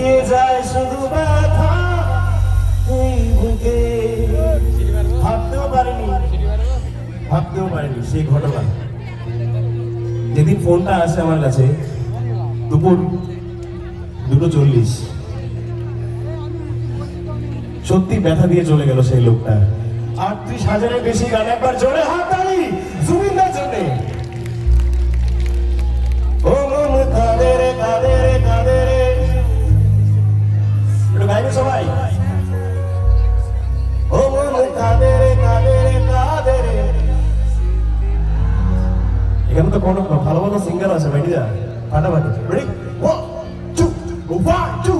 দিয়ে যায় শুধু ব্যথা ভাবতেও পারিনি ভাবতেও পারিনি সেই ঘটনা। যেদিন ফোনটা আসে আমার কাছে, দুপুর দুটো চল্লিশ। সত্যি ব্যথা দিয়ে চলে গেল সেই লোকটা। আটত্রিশ হাজারের বেশি গান একবার জোরে হাত তালি জুবিনদার জন্য। সবাই। ও মন কাদের কাদের কাদের এখানে তো কোনো ভালো ভালো সিঙ্গার আছে ভাইটিদা ফাটাফাটি ready one two one two